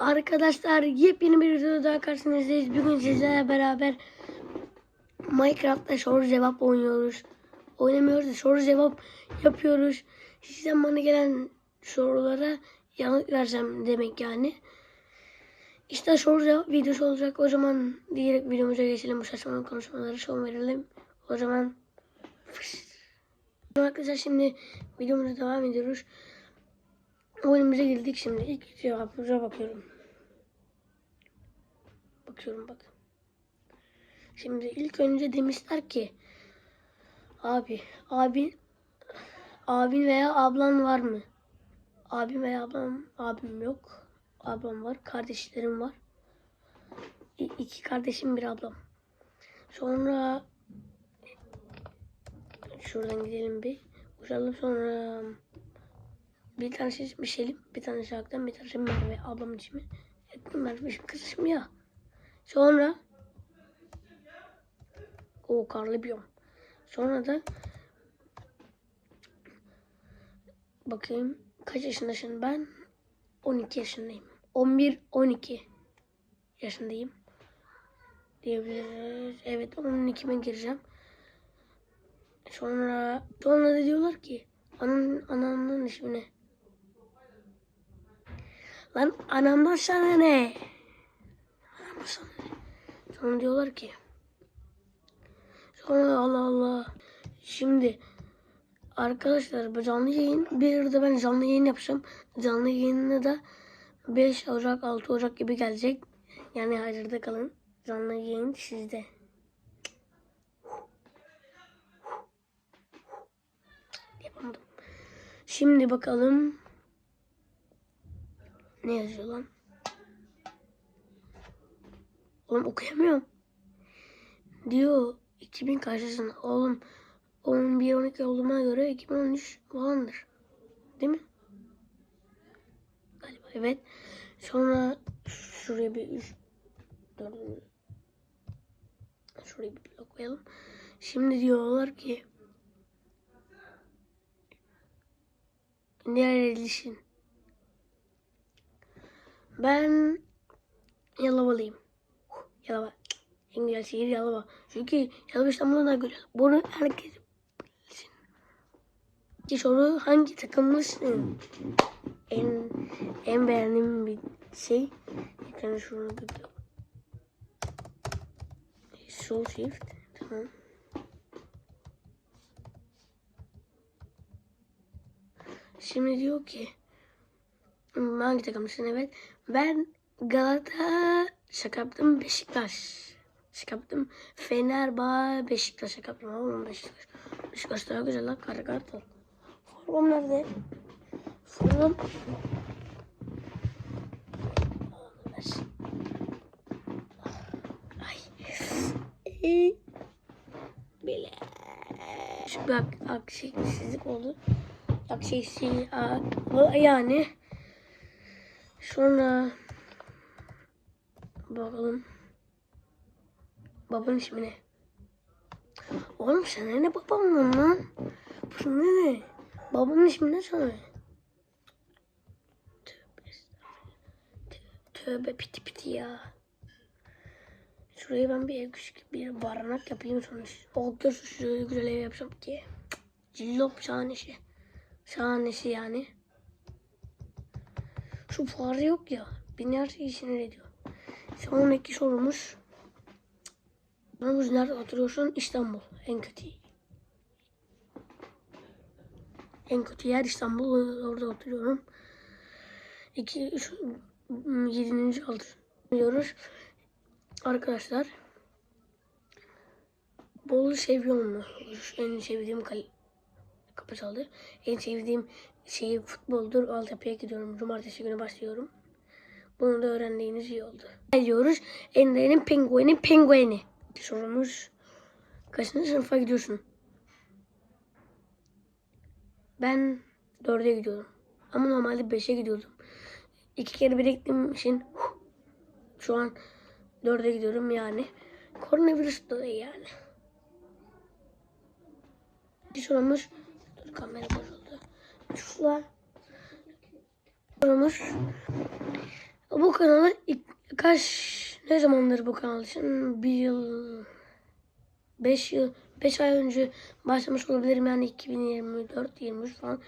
Arkadaşlar yepyeni bir videoda daha karşınızdayız. Bugün sizlerle beraber Minecraft'ta soru cevap oynuyoruz. Oynamıyoruz da soru cevap yapıyoruz. Sizden bana gelen sorulara yanıt vereceğim demek yani. İşte soru cevap videosu olacak. O zaman diğer videomuza geçelim. Bu saçma konuşmaları son verelim. O zaman Arkadaşlar şimdi videomuza devam ediyoruz. Oyunumuza girdik şimdi. İlk cevabımıza bakıyorum. Bakıyorum bak. Şimdi ilk önce demişler ki abi, abi abin veya ablan var mı? Abim veya ablam, abim yok. Ablam var, kardeşlerim var. İ- iki kardeşim bir ablam. Sonra şuradan gidelim bir. Uçalım sonra bir tanesi Mişelim, bir tanesi Aktan, bir tanesi Merve. Ablamın ismi. Merve kızım ya. Sonra o karlı biyom. Sonra da bakayım kaç yaşındasın ben? 12 yaşındayım. 11 12 yaşındayım. Diyebiliriz. Evet 12'me gireceğim. Sonra sonra da diyorlar ki ananın ananın ismi ne? Lan anamdan sana ne? Anamdan sana? Sonra diyorlar ki sonra Allah Allah. Şimdi arkadaşlar canlı yayın bir arada ben canlı yayın yapacağım. Canlı yayını da 5 Ocak 6 Ocak gibi gelecek. Yani hazırda kalın. Canlı yayın sizde. Yapamadım. Şimdi bakalım. Ne yazıyor lan? Oğlum okuyamıyorum. Diyor 2000 karşısında. Oğlum 11-12 olduğuma göre 2013 falandır. Değil mi? Galiba evet. Sonra şuraya bir üç dördüncü şuraya bir blok koyalım. Şimdi diyorlar ki Nerelisin? Ben Yalavalıyım. Yalova. En güzel şehir Yalova. Çünkü Yalova İstanbul'dan daha güzel. Bunu herkes bilsin. İki soru hangi takımlısın? En en beğendiğim bir şey. Ekranı şunu bir Sol shift. Tamam. Şimdi diyor ki hmm, hangi takımlısın evet. Ben Galata şaka yaptım Beşiktaş. Şaka yaptım. Fenerbahçe Beşiktaş şaka yaptım. Oğlum Beşiktaş. Beşiktaş daha güzel lan. Kara kartal. Formam nerede? Formam. Ay. Bile. Şu bak aksiyetsizlik oldu. Aksiyetsizlik yani. Sonra bakalım. Babanın ismi ne? Oğlum sen ne babamla lan? Bu ne ne? Babamın ismi ne sana? Tövbe. Tövbe, piti piti ya. Şuraya ben bir küçük bir barınak yapayım sonra. O görsün şuraya güzel ev yapacağım ki. Cillop şahanesi. Şahanesi yani. Şu fare yok ya. Beni her şeyi sinir ediyor. Sonraki sorumuz. Sorumuz nerede oturuyorsun? İstanbul. En kötü. En kötü yer İstanbul. Orada oturuyorum. İki, üç, yedinci altı diyoruz. Arkadaşlar. Bolu seviyor mu? En sevdiğim kale. Kapı çaldı. En sevdiğim şey futboldur. Altyapıya gidiyorum. Cumartesi günü başlıyorum. Bunu da öğrendiğiniz iyi oldu. Diyoruz. Ender'in pengueni pengueni. Sorumuz. Kaçıncı sınıfa gidiyorsun? Ben dörde gidiyorum. Ama normalde beşe gidiyordum. İki kere biriktiğim için şu an dörde gidiyorum yani. Koronavirüs dolayı yani. Bir sorumuz. Dur kamera bozuldu. Şurada sorumuz. Bu kanalı ilk- kaç ne zamandır bu kanal için? Bir yıl 5 yıl 5 ay önce başlamış olabilirim yani 2024 23 falan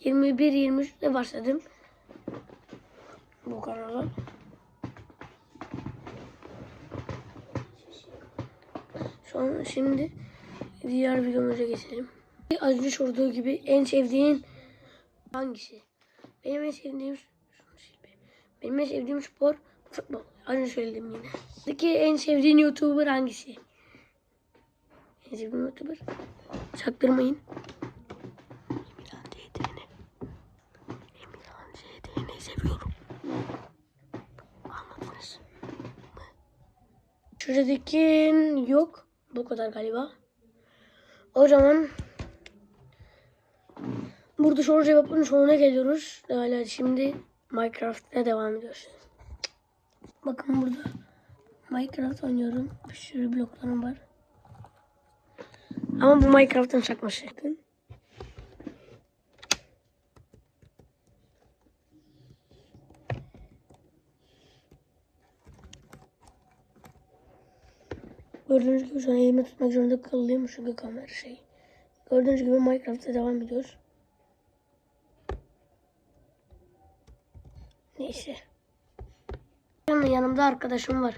21 23'te başladım bu kanala. An şimdi diğer videomuza geçelim. Az önce sorduğu gibi en sevdiğin hangisi? Benim en sevdiğim. Benim en sevdiğim spor futbol. Az önce söyledim yine. Peki en sevdiğin YouTuber hangisi? En sevdiğim YouTuber? Çaktırmayın. Emirhan CD'ni. Emirhan CD'ni seviyorum. Anladınız mı? Şuradaki yok. Bu kadar galiba. O zaman burada soru cevapların sonuna geliyoruz. Hala şimdi Minecraft'ta devam ediyoruz. Bakın burada Minecraft oynuyorum. Bir sürü bloklarım var. Ama bu Minecraft'ın çakması. Bakın. Gördüğünüz gibi şu an elime tutmak zorunda kalıyorum çünkü kamera şey. Gördüğünüz gibi Minecraft'ta devam ediyoruz. Yanımda, arkadaşım var.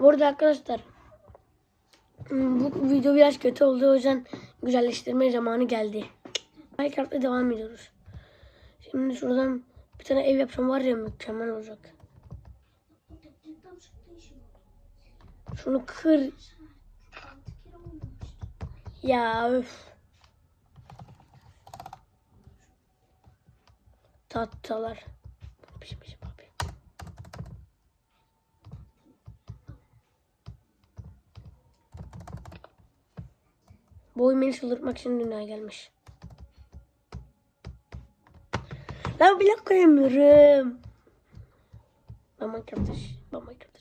Burada arkadaşlar hmm, bu video biraz kötü oldu o yüzden güzelleştirme zamanı geldi. Minecraft'ta devam ediyoruz. Şimdi şuradan bir tane ev yapsam var ya mükemmel olacak. Şunu kır. Ya öf. Tatlılar. Pişmiş abi. Bu oyun beni çıldırtmak için dünyaya gelmiş. Lan blok koyamıyorum. Ben Minecraft'ta ben Minecraft'ta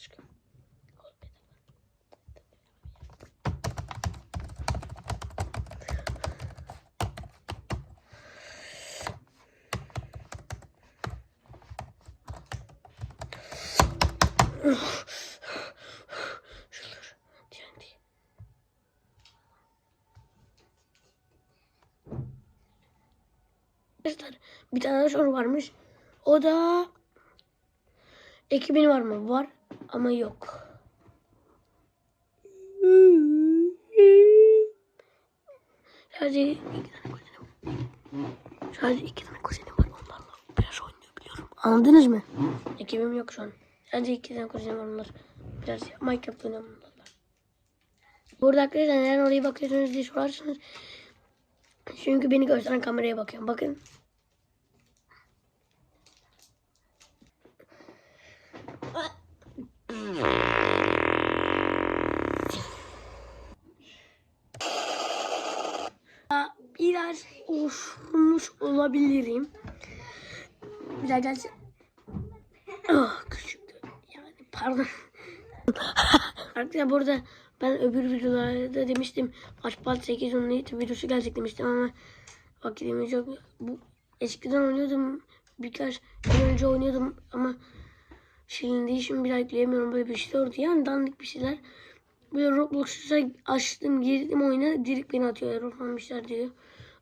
çıkıyorum. Şuralar. TNT. Arkadaşlar bir tane soru varmış. O da ekibin var mı? Var ama yok. Sadece iki tane kuzenim. Sadece iki tane kuzenim var. Onlarla biraz oynayabiliyorum. Anladınız mı? Ekibim yok şu an. Sadece iki tane var onlar. Biraz Minecraft oynuyorum onlarla. Burada arkadaşlar neden oraya bakıyorsunuz diye sorarsanız çünkü beni gösteren kameraya bakıyorum. Bakın. Biraz uçmuş olabilirim. Bir daha gelse. Ah küçüktü. Pardon. Arkadaşlar burada ben öbür videolarda demiştim Asphalt 8 onun YouTube videosu gelecek demiştim ama vakitimiz yok. Bu eskiden oynuyordum birkaç gün önce oynuyordum ama silindiği için bir daha yükleyemiyorum böyle bir şey oldu yani dandik bir şeyler. Böyle Roblox'a açtım girdim oyuna direkt beni atıyor error falan bir şeyler diyor.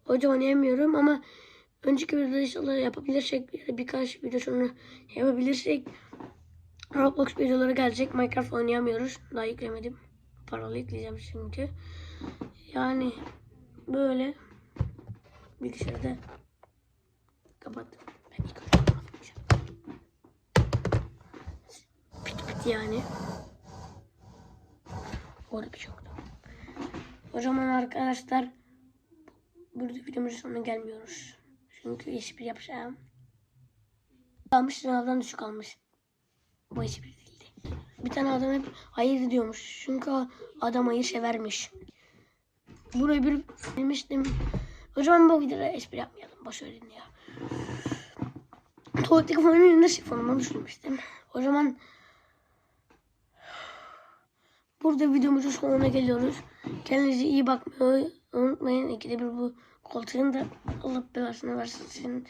Yüzden oynayamıyorum ama önceki videoda inşallah yapabilirsek birkaç video sonra yapabilirsek Roblox videoları gelecek. Minecraft oynayamıyoruz. Daha yüklemedim. Paralı yükleyeceğim çünkü. Yani böyle bilgisayarda kapattım. Ben ilk. Pit pit yani. Orada bir şey yoktu. O zaman arkadaşlar burada videomuzun sonuna gelmiyoruz. Çünkü espri yapacağım. Almış sınavdan düşük almış. Bu espri değildi. Bir tane adam hep hayır diyormuş. Çünkü adam hayır severmiş. Burayı bir demiştim. Zaman bu videoda espri yapmayalım. Boş verin ya. Tuvaletteki fonun önünde sifonuma düşürmüştüm. O zaman burada videomuzun sonuna geliyoruz. Kendinize iyi bakmayı unutmayın. İkide bir bu Koltuğun da Allah belasını versin.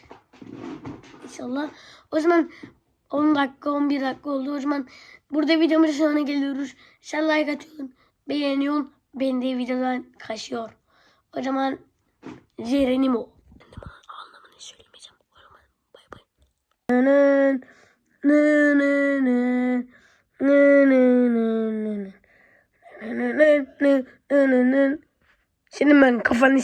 İnşallah. O zaman 10 dakika 11 dakika oldu. O zaman burada videomuzun sonuna geliyoruz. Sen like atıyorsun. Beğeniyorsun. Ben de videodan kaçıyor. O zaman Jerenimo. Anlamını söylemeyeceğim. O zaman bay bay. Senin ben kafanı